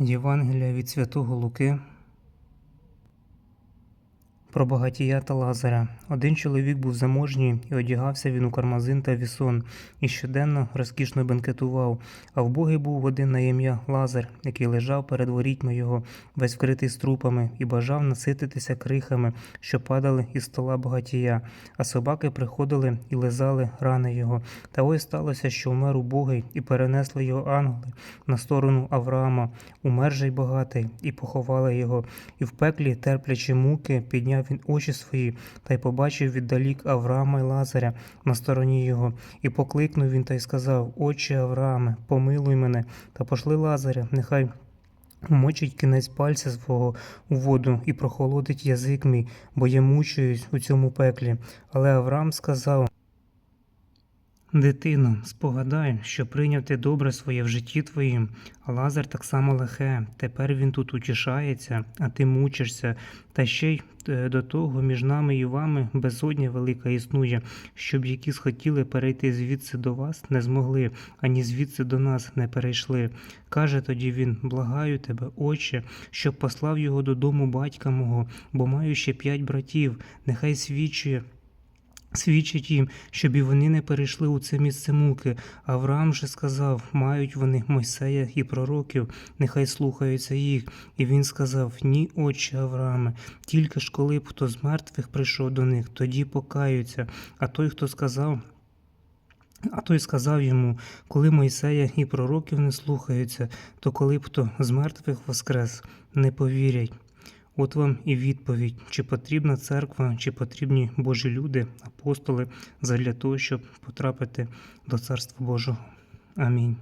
Євангелія від Святого Луки. Про багатія та Лазаря. Один чоловік був заможній, і одягався він у кармазин та вісон, і щоденно розкішно бенкетував. А вбогий був один на ім'я Лазар, який лежав перед ворітьми його, весь вкритий струпами, і бажав насититися крихами, що падали із стола багатія. А собаки приходили і лизали рани його. Та ось сталося, що умер убогий, і перенесли його ангели на сторону Авраама, умер же й багатий, і поховали його. І в пеклі, терплячи муки, підняв він очі свої, та й побачив віддалік Авраама й Лазаря на стороні його, і покликнув він та й сказав: Отче Аврааме, помилуй мене, та пошли Лазаря, нехай. Мочить кінець пальця свого у воду і прохолодить язик мій, бо я мучуюсь у цьому пеклі. Але Авраам сказав: Дитино, спогадай, що прийняв ти добре своє в житті твоїм, а Лазар так само лихе. Тепер він тут утішається, а ти мучишся. Та ще й е, до того між нами і вами безодня велика існує, щоб які схотіли перейти звідси до вас, не змогли, ані звідси до нас не перейшли. Каже тоді він: Благаю тебе, отче, щоб послав його додому батька мого, бо маю ще п'ять братів, нехай свідчує. Свідчить їм, щоб і вони не перейшли у це місце муки. Авраам же сказав: мають вони Мойсея і пророків, нехай слухаються їх. І він сказав: Ні, отче Аврааме, тільки ж коли б хто з мертвих прийшов до них, тоді покаються. А той, хто сказав. А той сказав йому, коли Мойсея і пророків не слухаються, то коли б хто з мертвих воскрес, не повірять. От вам і відповідь, чи потрібна церква, чи потрібні Божі люди, апостоли, задля того, щоб потрапити до Царства Божого. Амінь.